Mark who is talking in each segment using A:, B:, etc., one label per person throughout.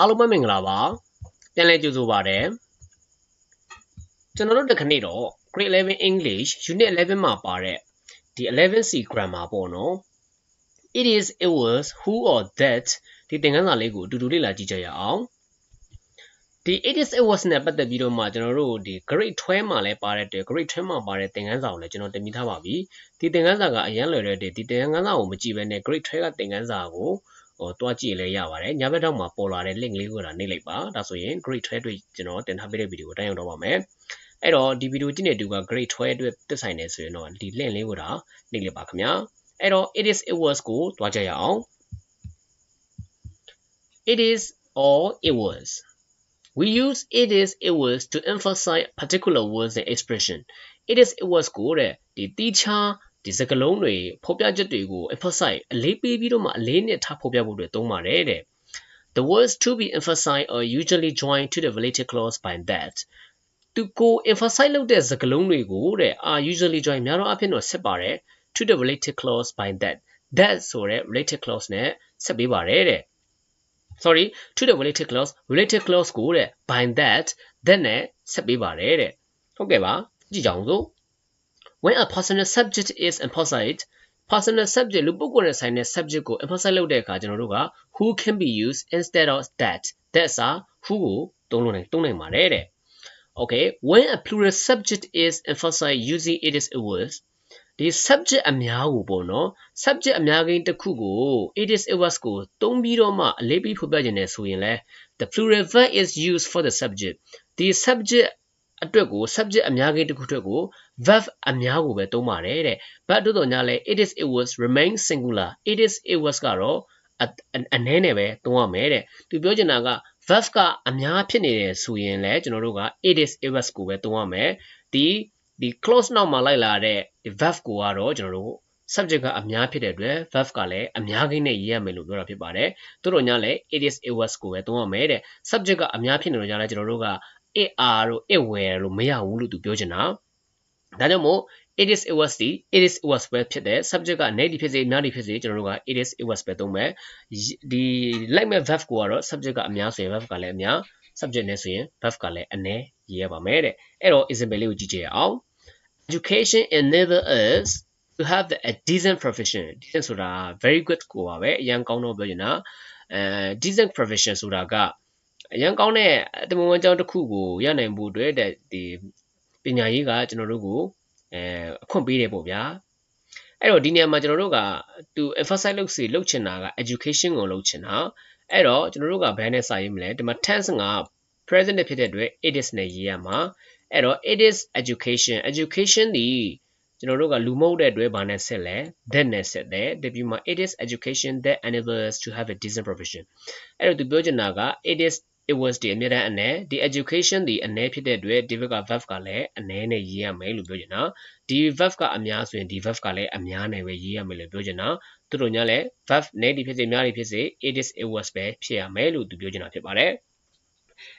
A: အားလုံးပဲမင်္ဂလာပါပြန်လည်ကြိုဆိုပါရစေကျွန်တော်တို့ဒီခနေ့တော့ Grade 11 English Unit 11မှာပါတဲ့ဒီ 11C grammar ပေါ့နော် It is it was who or that ဒီသင်ခန်းစာလေးကိုအတူတူလေ့လာကြည့်ကြရအောင်ဒီ it is it was နဲ့ပတ်သက်ပြီးတော့မှကျွန်တော်တို့ဒီ grade 12မှာလည်းပါတဲ့ grade 12မှာပါတဲ့သင်ခန်းစာကိုလည်းကျွန်တော်တင်ပြထားပါပြီဒီသင်ခန်းစာကအရင်လွယ်တဲ့ဒီသင်ခန်းစာကိုမကြည့်ဘဲနဲ့ grade 12ကသင်ခန်းစာကို ဟိုတွားကြည့်လဲရပါတယ်ညဘက်တော့မှာပေါ်လာတဲ့ link လေးကိုဒါနှိပ်လိုက်ပါဒါဆိုရင် grade 12အတွက်ကျွန်တော်တင်ထားပေးတဲ့ဗီဒီယိုကိုတိုင်းရောက်တော့ပါမယ်အဲ့တော့ဒီဗီဒီယိုကြည့်နေတူက grade 12အတွက်သက်ဆိုင်နေဆိုရင်တော့ဒီ link လေးကိုဒါနှိပ်လိုက်ပါခင်ဗျာအဲ့တော့ it is it was ကိုတွားကြရအောင် it is or it was we use it is it was to emphasize particular words and expression it is it was ကိုတဲ့ဒီတီချာ ဒီစကားလုံးတွေဖော်ပြချက်တွေကို emphasize အလေးပေးပြီးတော့မှအလေးနဲ့ထားဖော်ပြဖို့အတွက်သုံးပါတယ်တဲ့ The words to be emphasized are usually joined to the related clause by that သူကို emphasize လုပ်တဲ့စကားလုံးတွေကိုတဲ့ are usually joined များတော့အဖြစ်တော့ဆက်ပါတယ် to the related clause by that that ဆိုတဲ့ related clause နဲ့ဆက်ပေးပါတယ်တဲ့ sorry to the related clause related clause ကိုတဲ့ by that that နဲ့ဆက်ပေးပါတယ်တဲ့ဟုတ်ကဲ့ပါကြည့်ကြအောင်စို့ when a personal subject is emphasized personal subject လူပုဂ္ဂိုလ်နဲ့ဆိုင်တဲ့ subject ကို emphasize လုပ်တဲ့အခါကျွန်တော်တို့က who can be used instead of that that စာ who ကိုသုံးလို့နိုင်သုံးနိုင်ပါတယ်တဲ့ okay when a plural subject is emphasized using it is it was ဒီ subject အများကိုပေါ့နော် subject အများကိန်းတစ်ခုကို it is it was ကိုသုံးပြီးတော့မှအလေးပေးဖော်ပြခြင်းနဲ့ဆိုရင်လဲ the plural verb is used for the subject ဒီ subject အတွက်ကို subject အများကိန်းတစ်ခုအတွက်ကို verb အများကိုပဲသုံးပါတယ်တဲ့ but တို့တော့ညာလဲ it is it was remain singular it is it was ကတော့အနည်းနဲ့ပဲသုံးရမယ်တဲ့သူပြောချင်တာက verb ကအများဖြစ်နေတယ်ဆိုရင်လဲကျွန်တော်တို့က it is it was ကိုပဲသုံးရမယ်ဒီဒီ clause နောက်မှာလိုက်လာတဲ့ဒီ verb ကိုကတော့ကျွန်တော်တို့ subject ကအများဖြစ်တဲ့အတွက် verb ကလည်းအများကြီးနဲ့ရေးရမယ်လို့ပြောတာဖြစ်ပါတယ်။တို့တော့ညလည်း it is it was ကိုပဲသုံးရမယ်တဲ့။ subject ကအများဖြစ်နေတော့ညလည်းကျွန်တော်တို့က it are တို့ it were လို့မရဘူးလို့သူပြောချင်တာ။ဒါကြောင့်မို့ it is it was ဒီ it is it was ပဲဖြစ်တဲ့ subject က negative ဖြစ်စေအများကြီးဖြစ်စေကျွန်တော်တို့က it is it was ပဲသုံးမယ်။ဒီလိုက်မဲ့ verb ကိုကတော့ subject ကအများဆိုရင် verb ကလည်းအများ subject နဲ့ဆိုရင် verb ကလည်းအနည်းရေးရပါမယ်တဲ့။အဲ့တော့ example လေးကိုကြည့်ကြရအောင်။ education enable us to have the, a decent profession decent ဆိုတာ very good ကိုပါပဲအရန်ကောင်းတော့ပြောချင်တာအဲ decent profession ဆိုတာက အရန်ကောင်းတဲ့အတမန်ကြောင်းတစ်ခုကိုရနိုင်ဖို့အတွက်တဲ့ဒီပညာရေးကကျွန်တော်တို့ကိုအဲအခွင့်ပေးတယ်ပေါ့ဗျာအဲ့တော့ဒီနေရာမှာကျွန်တော်တို့ကသူ emphasize လုပ်စီလုပ်ချင်တာက education ကိုလုပ်ချင်တာအဲ့တော့ကျွန်တော်တို့ကဘယ်နဲ့စာရေးမလဲဒီမှာ tense က present ဖြစ်တဲ့အတွက် it is နဲ့ရေးရမှာအဲ့တော့ it is education education ဒီကျွန်တော်တို့ကလူမဟုတ်တဲ့အတွက်ဘာနဲ့ဆက်လဲ that နဲ့ဆက်တယ်တပြူမှာ it is education that enables to have a decent profession အဲ့တော့သူပြောချင်တာက it is it was ဒီအမြဲတမ်းအနေဒီ education ဒီအနေဖြစ်တဲ့အတွက်ဒီ verb က verb ကလည်းအနေနဲ့ရေးရမယ်လို့ပြောချင်တာဒီ verb ကအများဆိုရင်ဒီ verb ကလည်းအများနဲ့ပဲရေးရမယ်လို့ပြောချင်တာသူတို့ညလည်း verb နဲ့ဒီဖြစ်စေအများကြီးဖြစ်စေ it is it was ပဲဖြစ်ရမယ်လို့သူပြောချင်တာဖြစ်ပါတယ်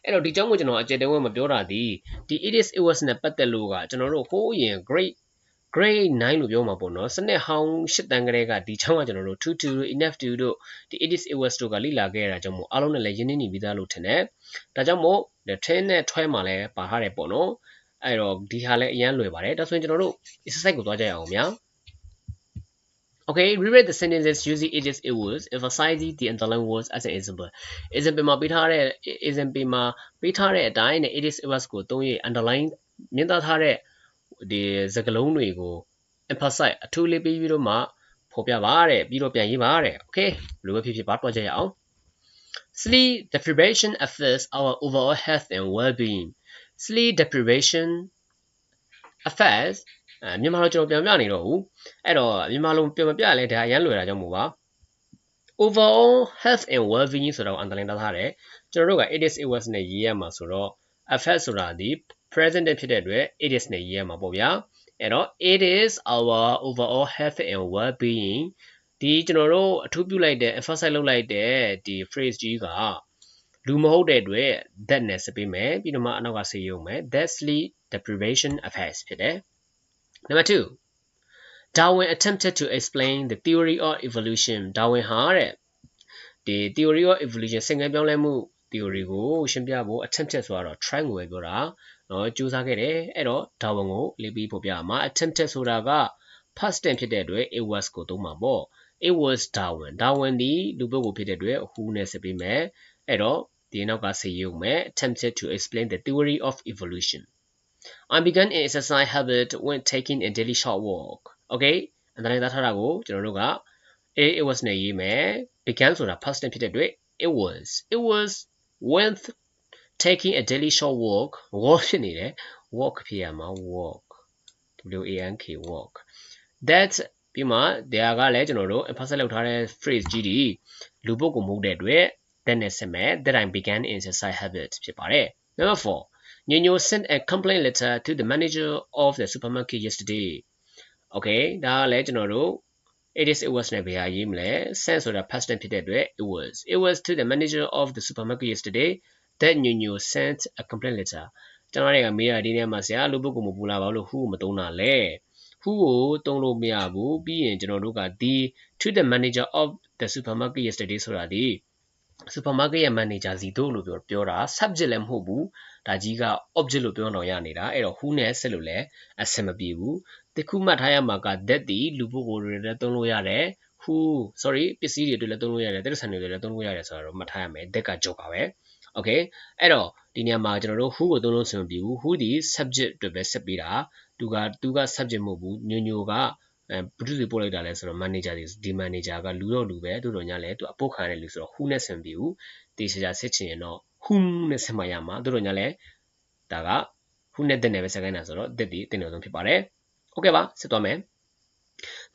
A: အဲ့တော့ဒီကြောင်းကိုကျွန်တော်အကြံတဝဲမပြောတာဒီဒီ it is it was နဲ့ပတ်သက်လို့ကကျွန်တော်တို့ဟိုးရင် great grade 9လို့ပြောမှာပေါ့နော်စနစ်ဟောင်း၈တန်းကလေးကဒီချောင်းကကျွန်တော်တို့2 2 enough to တို့ဒီ it is it was တို့ကလိလာခဲ့ရတာကြောင့်မို့အားလုံးနဲ့လည်းရင်းနှီးနေပြီးသားလို့ထင်တယ်ဒါကြောင့်မို့10နဲ့12မှာလည်းပါထားတယ်ပေါ့နော်အဲ့တော့ဒီဟာလည်းအရန်လွယ်ပါတယ်ဒါဆိုရင်ကျွန်တော်တို့ exercise ကိုသွားကြရအောင်ဗျာ Okay, rewrite the sentences using it is it was emphasizing the underlying words as an example. example မှာပေးထားတဲ့ example မှာပေးထားတဲ့အတိုင်းနဲ့ it is it was ကိုသုံးရ underline မြင်သားထားတဲ့ ဒီစကားလုံးတွေကို emphasize အထူးလေးပေးပြီးတော့မှဖော်ပြပါတဲ့ပြီးတော့ပြန်ရေးပါတဲ့ okay ဘယ်လိုပဲဖြစ်ဖြစ်ပါတော့ကြရအောင် sleep deprivation affects our overall health and well-being sleep deprivation affects အဲမြန်မာလိုကျွန်တော်ပြန်ပြနေတော့ဘူးအဲ့တော့မြန်မာလိုပြန်မပြလဲဒါအရန်လွယ်တာကြောင့်မို့ပါ overall health and well-being ဆိုတော့ underline ထားတယ်ကျွန်တော်တို့က it is it was နဲ့ရေးရမှာဆိုတော့ affect ဆိုတာဒီ present ဖြစ်တဲ့အတွက် it is နဲ့ရေးရမှာပေါ့ဗျာအဲ့တော့ it is our overall health and well-being ဒီကျွန်တော်တို့အထူးပြုလိုက်တဲ့ emphasize လုပ်လိုက်တဲ့ဒီ phrase ကြီးကလူမဟုတ်တဲ့အတွက် that နဲ့စပေးမယ်ပြီးတော့မှအနောက်ကဆေးရုံမယ် that sleep deprivation affects ဖြစ်တယ် number 2 Darwin attempted to explain the theory of evolution Darwin ဟာတဲ့ဒီ theory of evolution စင်ကပြောင်းလဲမှုဒီ theory ကိုရှင်းပြဖို့ attempted ဆိုတော့ try ကိုပဲပြောတာ နော်စူးစမ်းခဲ့တယ်အဲ့တော့ဒါဝန်ကိုလေးပြီးဖော်ပြရမှာ attempted ဆိုတာက past tense ဖြစ်တဲ့အတွက် it was ကိုသုံးမှာပေါ့ it was darwin darwin ဒီလူပုဂ္ဂိုလ်ဖြစ်တဲ့အတွက် who နဲ့ဆက်ပေးမယ်အဲ့တော့ဒီနောက်ကဆေးရုံမဲ့ attempted to explain the theory of evolution I began an exercise habit when taking a daily short walk okay အတိုင်းသားထားတာကိုကျွန်တော်တို့က a it was နဲ့ရေးမယ် began ဆိုတာ past tense ဖြစ်တဲ့အတွက် it was it was went taking a daily short walk walk ဖြစ်နေတယ် walk ဖြစ်ရမှာ walk w a n k walk that ပြီးမှ there ကလည်းကျွန်တော်တို့ emphasize လုပ်ထားတဲ့ phrase ကြီးဒီလူပုဂ္ဂိုလ်မဟုတ်တဲ့အတွက် that နဲ့ဆက်မယ် that I began in exercise habit ဖြစ်ပါတယ် number 4 Nyo sent a complaint letter to the manager of the supermarket yesterday okay ဒါကလည်းကျွန်တော်တို့ it is it was နဲ့ဘယ်ဟာရေးမလဲ sent ဆိုတာ past tense ဖြစ်တဲ့အတွက် it was it was to the manager of the supermarket yesterday that Nyo sent a complaint letter ကျွန်တော်တွေကမေးရဒီနေ့မှာဆရာလူပုဂ္ဂိုလ်မပူလာပါလို့ who မတုံးတာလဲ who ကိုတုံးလို့မရဘူးပြီးရင်ကျွန်တော်တို့ကဒီ to the manager of the supermarket yesterday ဆိုတာဒီ supermarket ရဲ့ manager စီတို့လို့ပြောပြောတာ subject လည်းမဟုတ်ဘူးဒါကြီးက object လို့ပြောတော့ရနေတာအဲ့တော့ who နဲ့ဆက်လို့လည်းအဆင်မပြေဘူးတခုမှတ်ထားရမှာက that ဒီလူပုဂ္ဂိုလ်တွေလည်းသုံးလို့ရတယ် who sorry ပစ္စည်းတွေအတွက်လည်းသုံးလို့ရတယ်တိရစ္ဆာန်တွေလည်းသုံးလို့ရတယ်ဆိုတော့မှတ်ထားရမယ် that ကကြောက်ပါ ပဲ okay အဲ့တော့ဒီနေရာမှာကျွန်တော်တို့ who ကိုသုံးလို့ဆင်မပြေဘူး who ဒီ subject အတွက်ပဲဆက်ပေးတာသူကသူက subject မဟုတ်ဘူးညိုညိုကအဲဘုသူတွေပို့လိုက်တာလဲဆိုတော့ manager တွေဒီ manager ကလူတော့လူပဲတို့တော့ညလဲသူအပုတ်ခံရတဲ့လူဆိုတော့ who နဲ့ဆင်ပြေဘူးတေချာချာစစ်ချင်ရင်တော့ whom နဲ့ဆက်မှရမှာတို့တော့ညလဲဒါက who နဲ့တဲ့နယ်ပဲဆက်ခိုင်းတာဆိုတော့တဲ့ဒီတင်တော်ဆုံးဖြစ်ပါတယ်ဟုတ်ကဲ့ပါဆက်သွားမယ်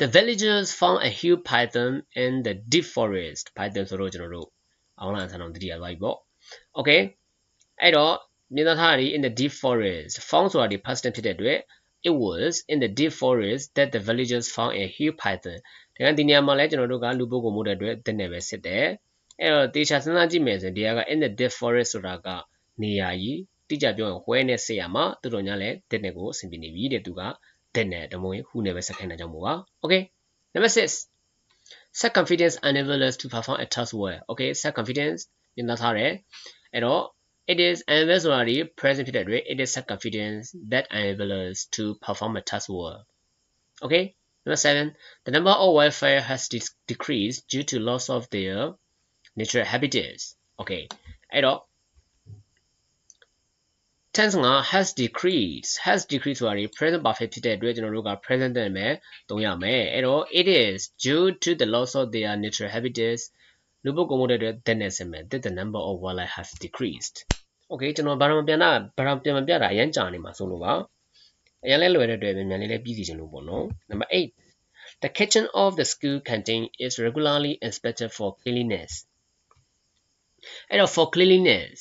A: The villagers found a huge python in the deep forest python ဆိုတော့ကျွန်တော်တို့အောင်လာဆန်းအောင်တတိယသွားပြီပေါ့ okay အဲ့တော့မြင်သာထားရည် in the deep forest found ဆိုတာဒီ past tense ဖြစ်တဲ့အတွက် it was in the deep forest that the villagers found a huge python ဒါကဒီနေရာမှာလဲကျွန်တော်တို့ကလူပုဂ္ဂိုလ်မို့တဲ့အတွက်တဲ့နယ်ပဲစစ်တယ်အဲ့တော့တေချာစဉ်းစားကြည့်မယ်ဆိုရင်ဒီက in the deep forest ဆိုတာကနေရာကြီးတိကျပြောရင် where နဲ့စစ်ရမှာသူတို့ညာလဲတဲ့နယ်ကိုအဆင်ပြေနေပြီတဲ့သူကတဲ့နယ်တမွေ who နဲ့ပဲဆက်ခိုင်းတာကြောင့်မို့ပါ okay number 6 set confidence enable us to perform a task well okay set confidence ညှိနှိုင်းထားတယ်အဲ့တော့ it is enable ဆိုတာဒီ present ဖြစ်တဲ့အတွက် it is set confidence that enable us to perform a task well okay number 7 the number of wildfire has decreased due to loss of their natural habitats okay အဲ့တော့ tense က has decreased has decreased ဆိုတာဒီ present perfect ဖြစ်တဲ့အတွက်ကျွန်တော်တို့က present tense ပဲသုံးရမယ်အဲ့တော့ it is due to the loss of their natural habitats လူပုဂ္ဂိုလ်မို့တဲ့အတွက် that နဲ့ဆက်မယ် that the number of wildlife has decreased okay ကျွန်တော်ဘာမှပြန်တာဘာမှပြန်မပြတာအရင်ကြာနေမှာဆိုလို့ပါအရင်လဲလွယ်တဲ့အတွက်မြန်မြန်လေးလေးပြီးစီချင်လို့ပေါ့နော် number 8 the kitchen of the school canteen is regularly inspected for cleanliness အဲ့တော့ for cleanliness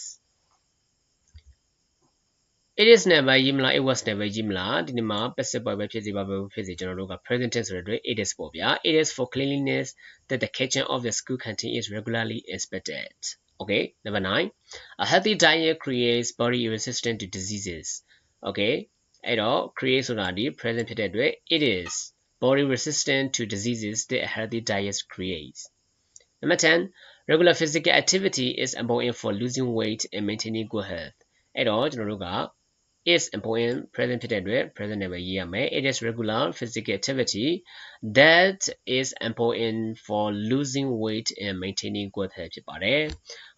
A: it is never ရေးမလား it was never ရေးမလားဒီနေ့မှာ passive voice ပဲဖြစ်စီပါပဲဖြစ်စီကျွန်တော်တို့က present tense ဆိုတဲ့အတွက် it is ပေါ့ဗျာ it is for cleanliness that the kitchen of the school canteen is regularly inspected okay number 9 a healthy diet creates body resistant to diseases okay အဲ့တော့ create ဆိုတာဒီ present ဖြစ်တဲ့အတွက် it is body resistant to diseases that a healthy diet creates number 10 regular physical activity is important for losing weight and maintaining good health အဲ့တော့ကျွန်တော်တို့က is important present ဖြစ်တဲ့အတွက် present နဲ့ပဲရေးရမယ် it is regular physical activity that is important for losing weight and maintaining good health ဖြစ်ပါတယ်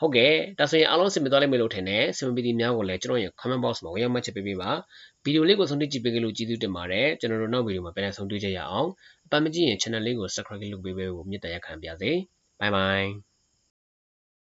A: ဟုတ်ကဲ့ဒါဆိုရင်အားလုံးစင်ပြသွားလိမ့်မယ်လို့ထင်တယ်စင်ပြပြီးများကိုလည်းကျွန်တော်ရဲ့ comment box မှာဝင်ရောက်မှတ်ချက်ပေးပေးပါဗီဒီယိုလေးကိုဆုံးဖြတ်ကြည့်ပေးကြလို့ကျေးဇူးတင်ပါတယ်ကျွန်တော်တို့နောက်ဗီဒီယိုမှာပြန်လည်ဆုံတွေ့ကြရအောင်အပတ်မကြည့်ရင် channel လေးကို subscribe လုပ်ပေးပေးဖို့မြတ်တရားခံပါစေ bye bye